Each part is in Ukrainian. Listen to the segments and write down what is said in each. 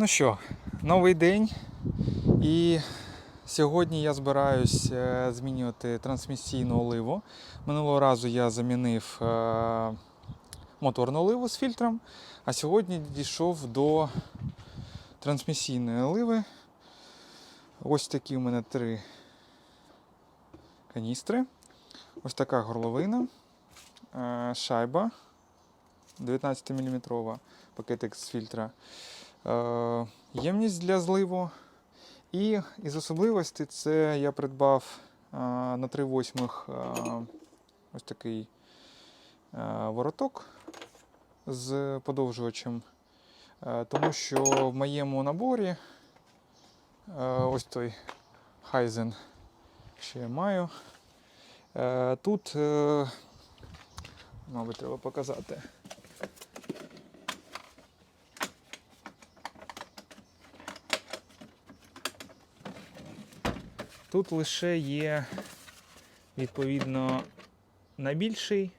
Ну що, новий день. І сьогодні я збираюсь е, змінювати трансмісійну оливу. Минулого разу я замінив е, моторну оливу з фільтром, а сьогодні дійшов до трансмісійної оливи. Ось такі у мене три каністри. Ось така горловина, е, шайба 19 мм, пакетик з фільтра. Е, ємність для зливу. І із особливостей це я придбав е, на 3 восьмих е, ось такий вороток з подовжувачем, тому що в моєму наборі ось той Хайзен ще маю. Тут, мабуть, треба показати. Тут лише є відповідно найбільший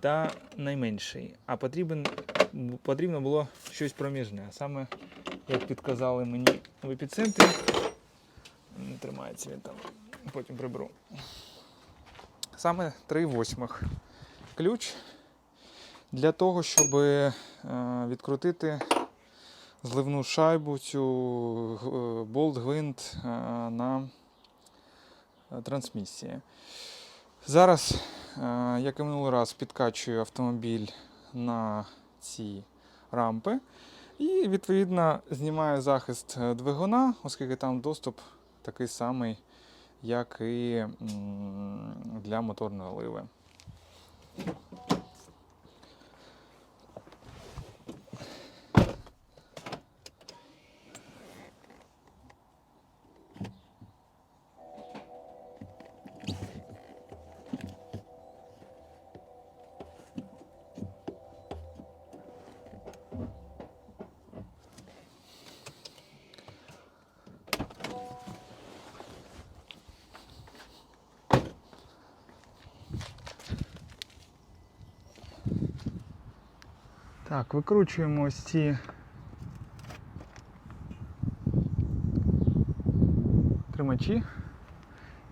та найменший. А потрібен, потрібно було щось проміжне. А саме, як підказали мені в епіцентрі, не тримається він там, потім приберу. Саме 3 восьмих ключ для того, щоб е, відкрутити зливну шайбу, цю болт гвинт е, на е, трансмісії. Зараз, е, як і минулий раз, підкачую автомобіль на ці рампи і відповідно знімаю захист е, двигуна, оскільки там доступ такий самий, як і для моторної оливи. Так, викручуємо ось ці тримачі.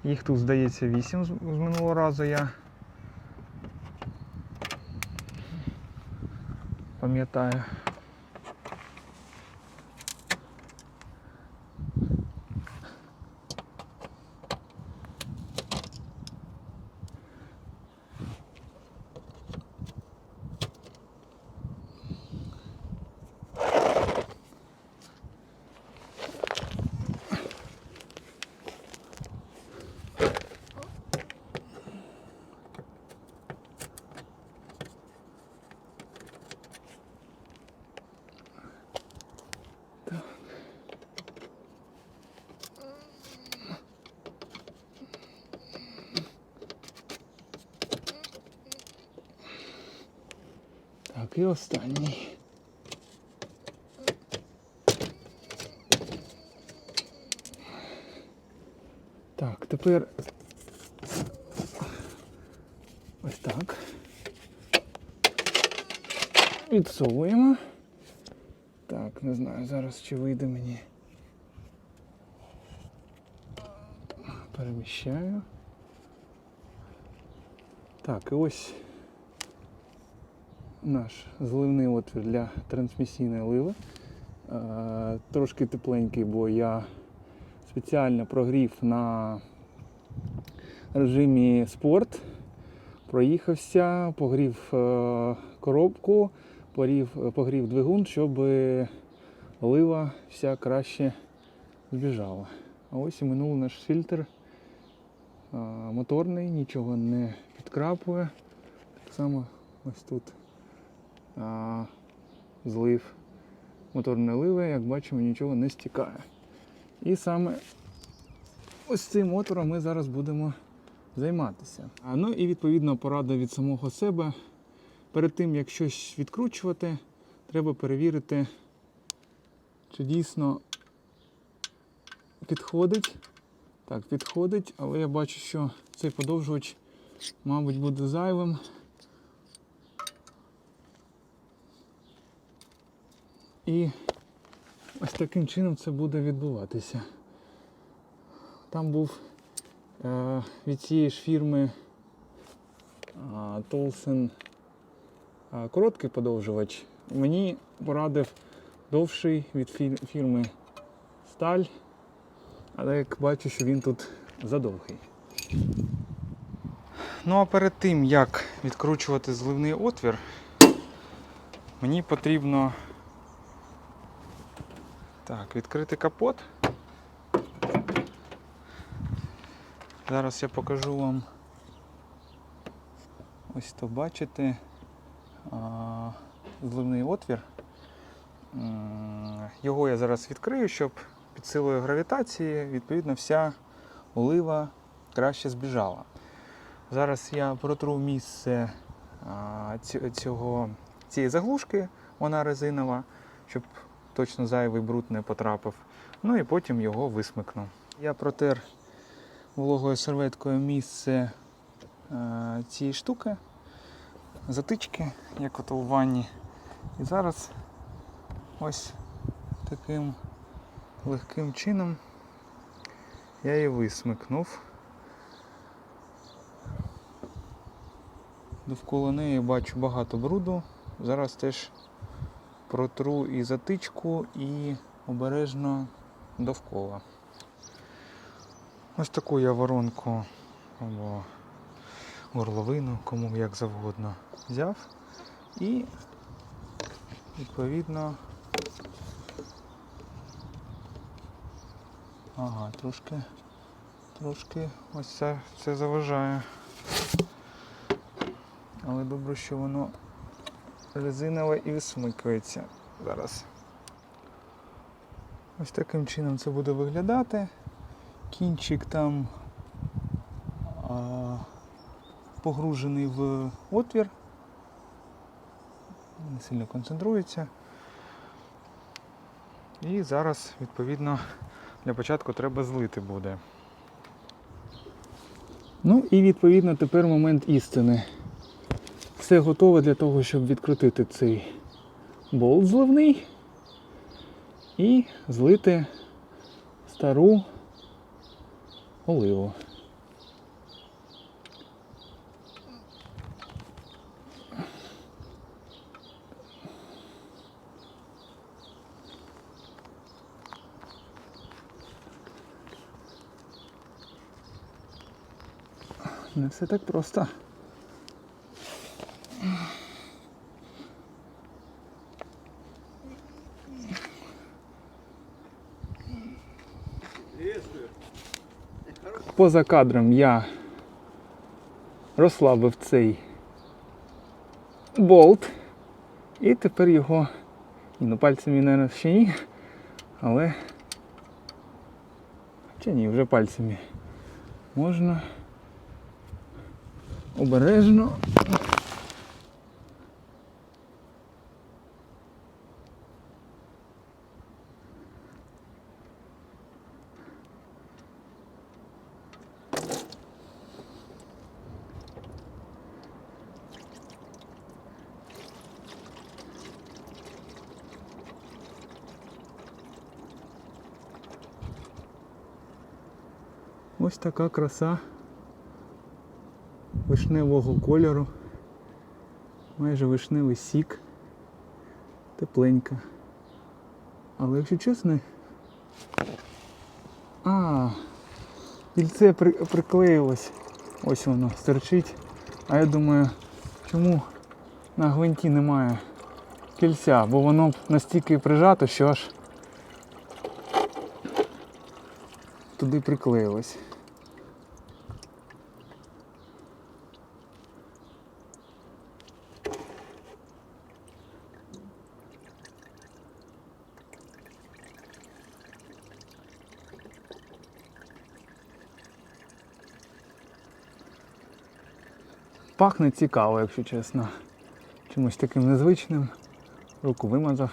Їх тут, здається, 8 з минулого разу я пам'ятаю. Так, і останній. Так, тепер ось так. Відсовуємо. Так, не знаю зараз чи вийде мені. Переміщаю. Так, і ось наш зливний отвір для трансмісійної ливи. Е, Трошки тепленький, бо я спеціально прогрів на режимі спорт. Проїхався, погрів е, коробку, погрів, погрів двигун, щоб олива вся краще збіжала. А ось і минув наш фільтр е, моторний, нічого не підкрапує. Так само ось тут злив моторної ливи, як бачимо, нічого не стікає. І саме ось цим мотором ми зараз будемо займатися. Ну і відповідно порада від самого себе. Перед тим, як щось відкручувати, треба перевірити, чи дійсно підходить. Так, підходить, але я бачу, що цей подовжувач, мабуть, буде зайвим. І Ось таким чином це буде відбуватися. Там був е, від цієї ж фірми Толсен короткий подовжувач. Мені порадив довший від фірми Сталь, але як бачу, що він тут задовгий. Ну а перед тим, як відкручувати зливний отвір, мені потрібно так, відкрити капот. Зараз я покажу вам ось то бачите зливний отвір. Його я зараз відкрию, щоб під силою гравітації відповідно вся олива краще збіжала. Зараз я протру місце цього, цієї заглушки, вона резинова, щоб точно зайвий бруд не потрапив. Ну і потім його висмикну. Я протер вологою серветкою місце е, цієї штуки, затички, як ото у ванні. І зараз ось таким легким чином я її висмикнув. Довкола неї бачу багато бруду. Зараз теж протру і затичку, і обережно довкола. Ось таку я воронку або горловину, кому як завгодно, взяв і відповідно. Ага, трошки, трошки ось це, це заважає. Але добре, що воно резинове і висмикується зараз. Ось таким чином це буде виглядати. Кінчик там а, погружений в отвір. Не сильно концентрується. І зараз, відповідно, для початку треба злити буде. Ну і відповідно тепер момент істини. Все готове для того, щоб відкрутити цей болт зливний і злити стару оливу. Не все так просто. Поза кадром я розслабив цей болт. І тепер його, ні, ну пальцями, мабуть, ще ні, але чи ні, вже пальцями можна обережно. Така краса вишневого кольору. Майже вишневий сік. Тепленька. Але якщо чесно. А, кільце при, приклеїлось. Ось воно стерчить. А я думаю, чому на гвинті немає кільця, бо воно настільки прижато, що аж туди приклеїлось. Пахне цікаво, якщо чесно. Чимось таким незвичним. Руку вимазав.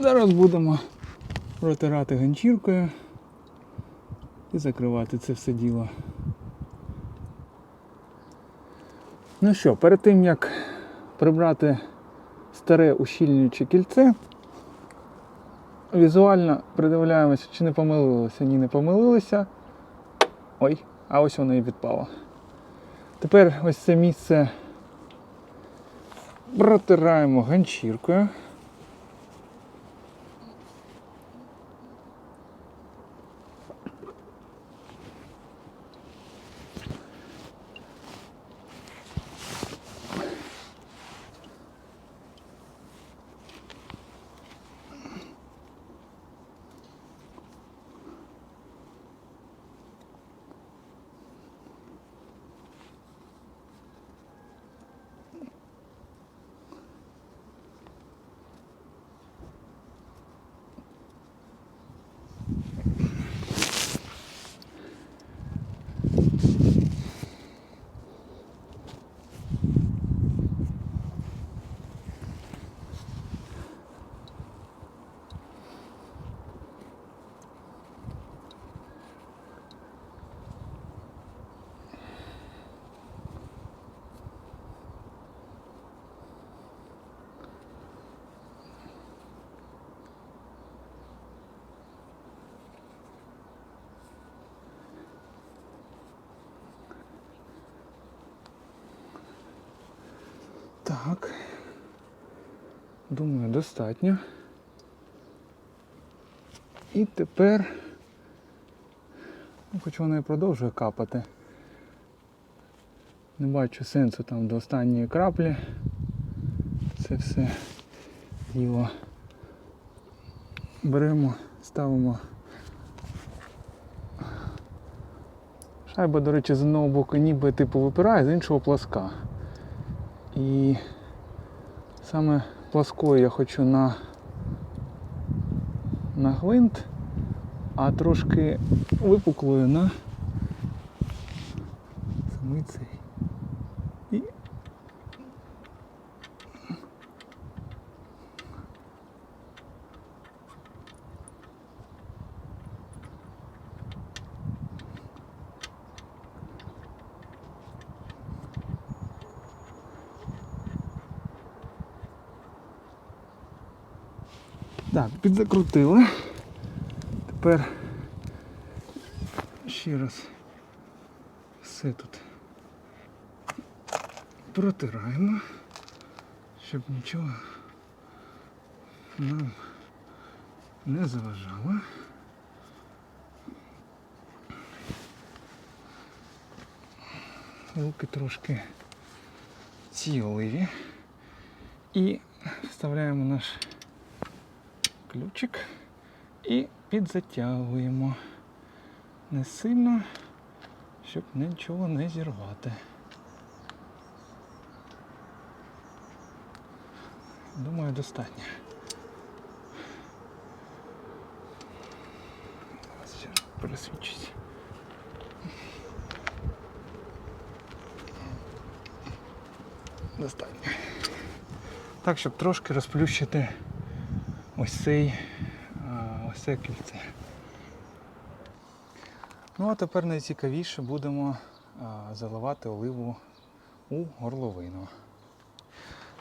Зараз будемо протирати ганчіркою і закривати це все діло. Ну що, перед тим як прибрати старе ущільнююче кільце, візуально придивляємося, чи не помилилися. Ні, не помилилися. Ой, а ось воно і відпало. Тепер ось це місце протираємо ганчіркою. Так. Думаю, достатньо. І тепер, ну, хоч воно і продовжує капати. Не бачу сенсу там до останньої краплі. Це все діло. Беремо, ставимо. Шайба, до речі, з одного боку ніби типу випирає, з іншого пласка. І саме пласкою я хочу на, на гвинт, а трошки випуклою на самий цей. І Так, підзакрутили. Тепер ще раз все тут протираємо, щоб нічого нам не заважало. Руки трошки ці оливі. І вставляємо наш ключик і підзатягуємо. Не сильно, щоб нічого не зірвати. Думаю, достатньо. Зараз ще пересвідчусь. Достатньо. Так, щоб трошки розплющити ось цей ось це кільце. Ну а тепер найцікавіше будемо заливати оливу у горловину.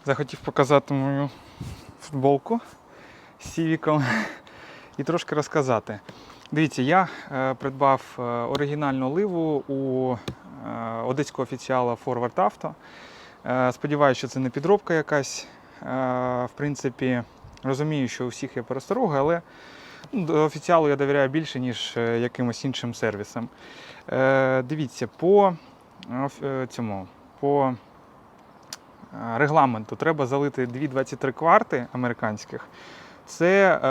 Захотів показати мою футболку з сівіком і трошки розказати. Дивіться, я е, придбав е, оригінальну оливу у е, одеського офіціала Forward Auto. Сподіваюся, що це не підробка якась. В принципі, розумію, що у всіх є перестороги, але до офіціалу я довіряю більше, ніж е, якимось іншим сервісам. Е, Дивіться, по е, цьому, по е, регламенту треба залити 2,23 кварти американських. Це е,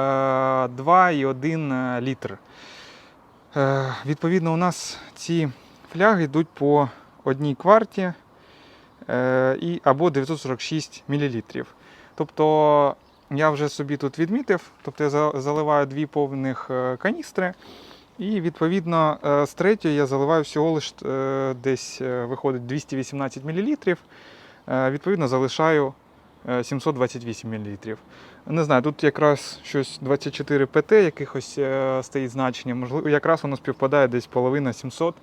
2,1 літр. Е, відповідно, у нас ці фляги йдуть по одній кварті е, і, або 946 мл. Тобто я вже собі тут відмітив, тобто я заливаю дві повних е, каністри, і відповідно е, з третьої я заливаю всього лиш е, десь виходить 218 мл. Відповідно, залишаю е, 728 мл. Не знаю, тут якраз щось 24 ПТ, якихось стоїть значення. Можливо, якраз воно співпадає десь половина 700.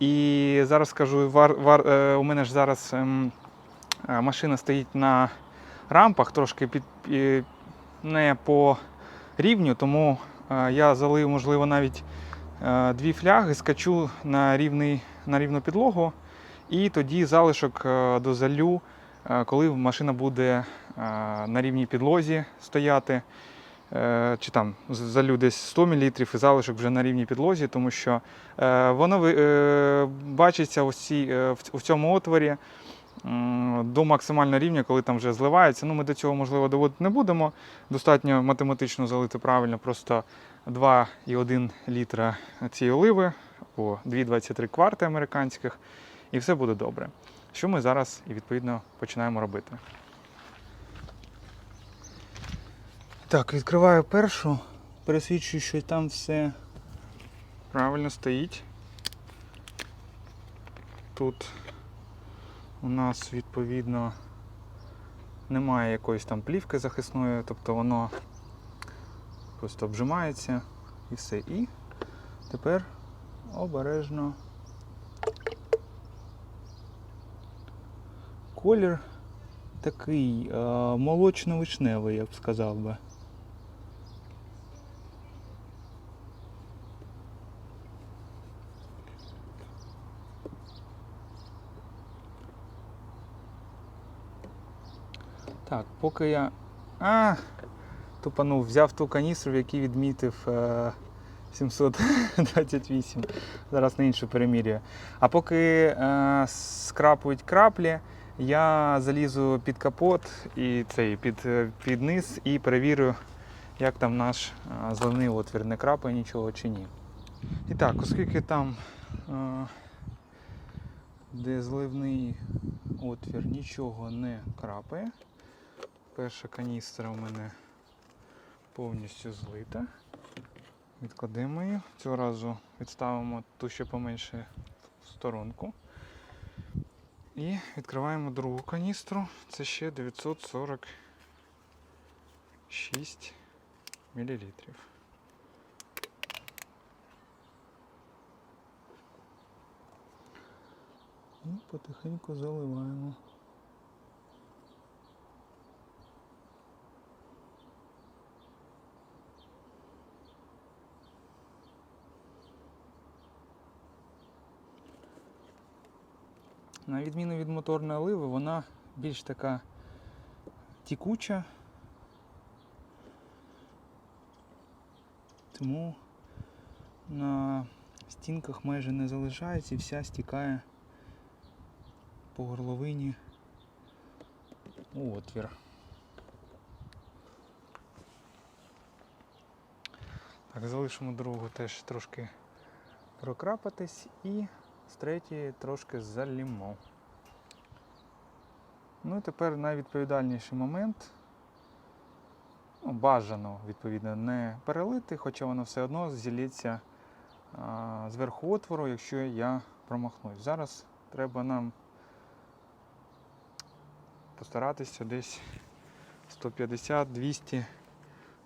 І зараз скажу, вар, вар, у мене ж зараз ем, машина стоїть на рампах, трошки під, не по рівню, тому е, я залив, можливо, навіть е, дві фляги, скачу на, рівний, на рівну підлогу, і тоді залишок е, дозалю, коли машина буде на рівній підлозі стояти. Чи там залю десь 100 мл і залишок вже на рівній підлозі, тому що воно бачиться в, цьому отворі до максимального рівня, коли там вже зливається. Ну, ми до цього, можливо, доводити не будемо. Достатньо математично залити правильно, просто 2,1 літра цієї оливи або 2,23 кварти американських, і все буде добре. Що ми зараз і відповідно починаємо робити. Так, відкриваю першу, пересвідчую, що там все правильно стоїть. Тут у нас відповідно немає якоїсь там плівки захисної, тобто воно просто обжимається і все. І тепер обережно колір такий е, молочно-вишневий, я б сказав би. Так, поки я. А, тупанув, взяв ту каністру, в якій відмітив е, 728. Зараз на іншу перемірюю. А поки е, скрапують краплі, я залізу під капот і цей під, е, під низ і перевірю, як там наш е, зливний отвір, не крапає нічого чи ні. І так, оскільки там, е, де зливний отвір, нічого не крапає. Перша каністра у мене повністю злита. Відкладемо її. Цього разу відставимо ту, що поменше в сторонку. І відкриваємо другу каністру. Це ще 946 мл. І потихеньку заливаємо. На відміну від моторної оливи, вона більш така тікуча. Тому на стінках майже не залишається і вся стікає по горловині у отвір. Так, залишимо другу теж трошки прокрапатись і з третьої трошки залімо. Ну і тепер найвідповідальніший момент. Ну, бажано, відповідно, не перелити, хоча воно все одно зілється зверху отвору, якщо я промахнусь. Зараз треба нам постаратися десь 150-200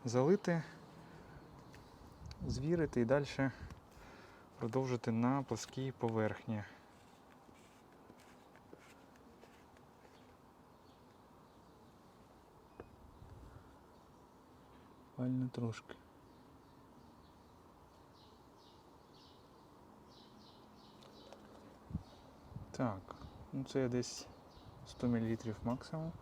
залити, звірити і далі продовжити на плоскій поверхні. Буквально трошки. Так, ну це десь 100 мл максимум.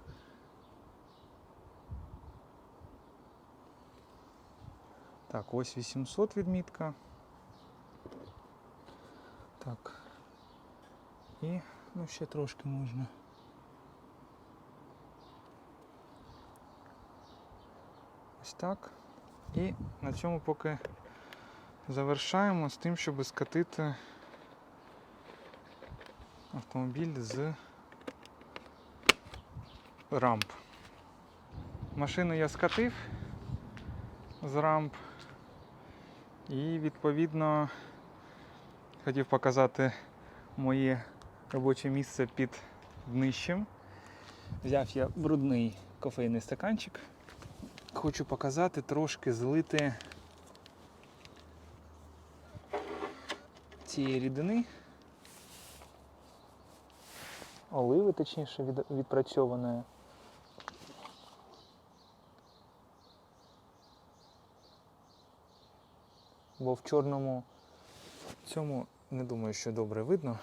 Так, ось 800 відмітка. Так. І ну ще трошки можна. Ось так. І на цьому поки завершаємо з тим, щоб скатити автомобіль з рамп. Машину я скатив з рамп і відповідно хотів показати моє робоче місце під днищем. Взяв я брудний кофейний стаканчик. Хочу показати трошки злити цієї рідини. Оливи, точніше, від, відпрацьованої. бо в чорному цьому не думаю, що добре видно.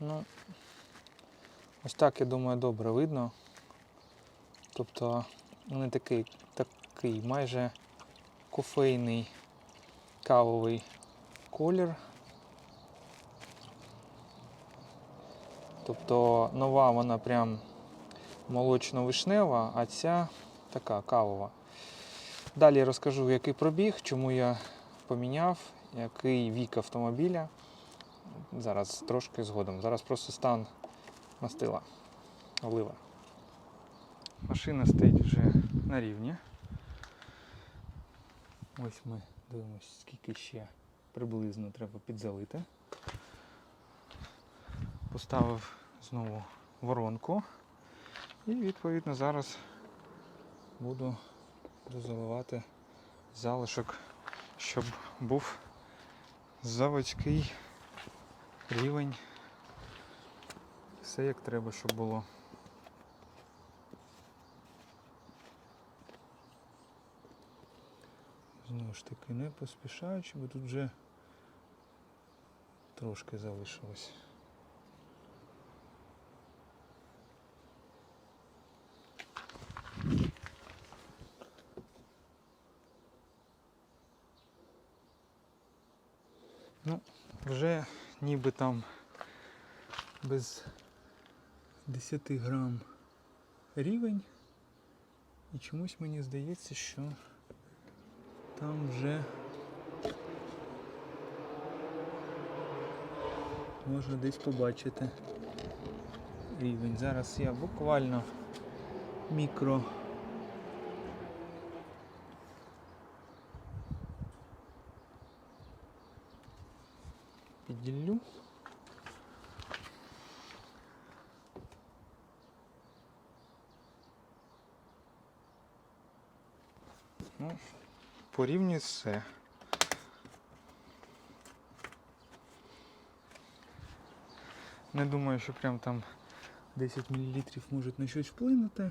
Ну, ось так, я думаю, добре видно. Тобто не такий, такий майже кофейний кавовий колір. Тобто нова вона прям молочно-вишнева, а ця така кавова. Далі розкажу, який пробіг, чому я поміняв, який вік автомобіля. Зараз трошки згодом. Зараз просто стан мастила олива. Машина стоїть вже на рівні. Ось ми дивимося, скільки ще приблизно треба підзалити. Поставив знову воронку. І відповідно зараз буду дозаливати залишок, щоб був заводський рівень. Все як треба, щоб було. Знову ж таки не поспішаючи, бо тут вже трошки залишилось. Ну, вже ніби там без 10 грам рівень. І чомусь мені здається, що там вже можна десь побачити рівень. Зараз я буквально мікро підділлю. Ну, порівнюй все. Не думаю, що прям там 10 мл можуть на щось вплинути.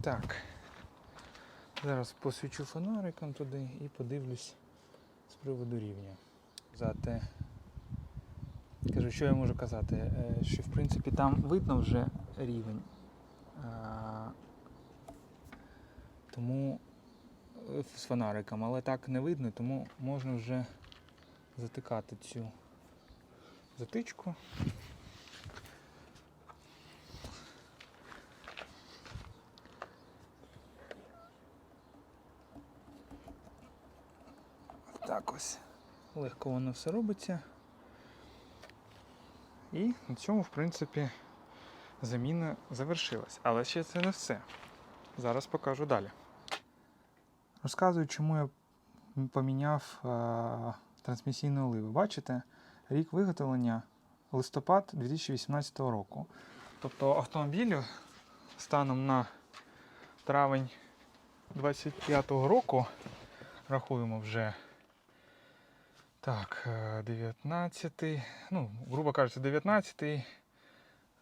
Так. Зараз посвічу фонариком туди і подивлюсь з приводу рівня. Казати. Кажу, що я можу казати? Е, Що в принципі там видно вже рівень. Тому е, з фонариком, але так не видно, тому можна вже затикати цю затичку. Так ось. Легко воно все робиться. І на цьому, в принципі, заміна завершилась. Але ще це не все. Зараз покажу далі. Розказую, чому я поміняв е- трансмісійну оливу. Бачите, рік виготовлення листопад 2018 року. Тобто автомобілю станом на травень 25-го року рахуємо вже. Так, е, 19, ну, грубо кажучи, 19,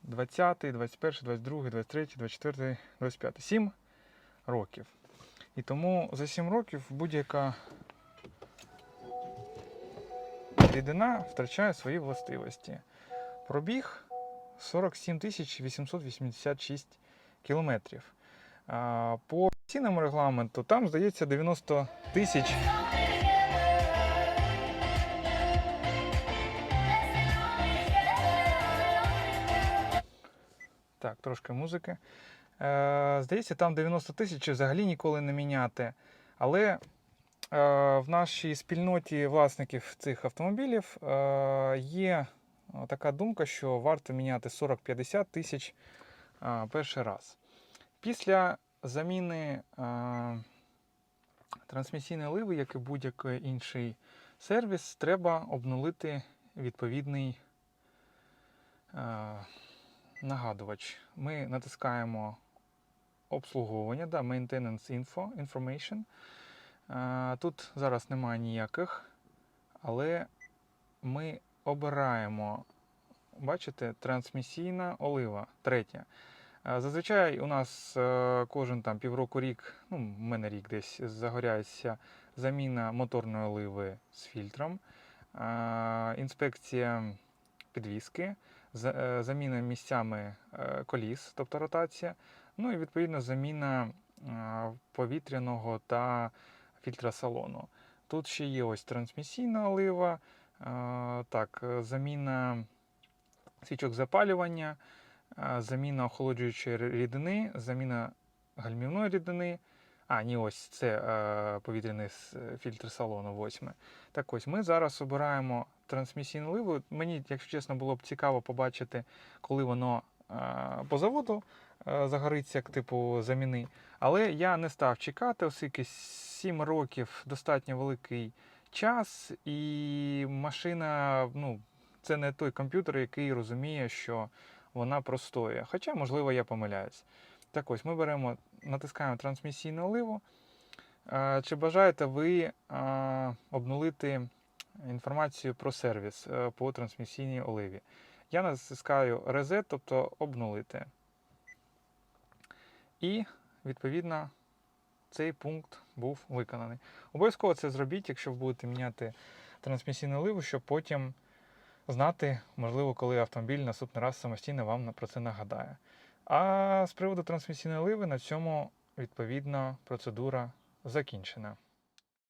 20, 21, 22, 23, 24, 25. 7 років. І тому за 7 років будь-яка рідина втрачає свої властивості. Пробіг 47 886 кілометрів. По цінному регламенту там, здається, 90 тисяч. Трошки музики. Е, здається, там 90 тисяч взагалі ніколи не міняти. Але е, в нашій спільноті власників цих автомобілів е, є така думка, що варто міняти 40-50 тисяч е, перший раз. Після заміни е, трансмісійної ливи, як і будь-який інший сервіс, треба обнулити відповідний. Е, нагадувач. Ми натискаємо обслуговування, да, maintenance info, information. Тут зараз немає ніяких, але ми обираємо, бачите, трансмісійна олива, третя. Зазвичай у нас е, кожен там півроку рік, ну, в мене рік десь загоряється заміна моторної оливи з фільтром, інспекція підвіски, заміна місцями е, коліс, тобто ротація, ну і відповідно заміна е, повітряного та фільтра салону. Тут ще є ось трансмісійна олива, е, так, е, заміна свічок запалювання, е, заміна охолоджуючої рідини, заміна гальмівної рідини. А, ні, ось це е, повітряний фільтр салону, восьме. Так ось ми зараз обираємо трансмісійну оливу. Мені, якщо чесно, було б цікаво побачити, коли воно е, по заводу е, загориться, як типу заміни. Але я не став чекати, оскільки 7 років достатньо великий час, і машина, ну, це не той комп'ютер, який розуміє, що вона простоє. Хоча, можливо, я помиляюсь. Так ось ми беремо, натискаємо трансмісійну оливу. Е, Чи бажаєте ви обнулити інформацію про сервіс е, по трансмісійній оливі? Я натискаю Reset, тобто обнулити. І, відповідно, цей пункт був виконаний. Обов'язково це зробіть, якщо ви будете міняти трансмісійну оливу, щоб потім знати, можливо, коли автомобіль наступний раз самостійно вам про це нагадає. А з приводу трансмісійної оливи на цьому відповідно процедура закінчена.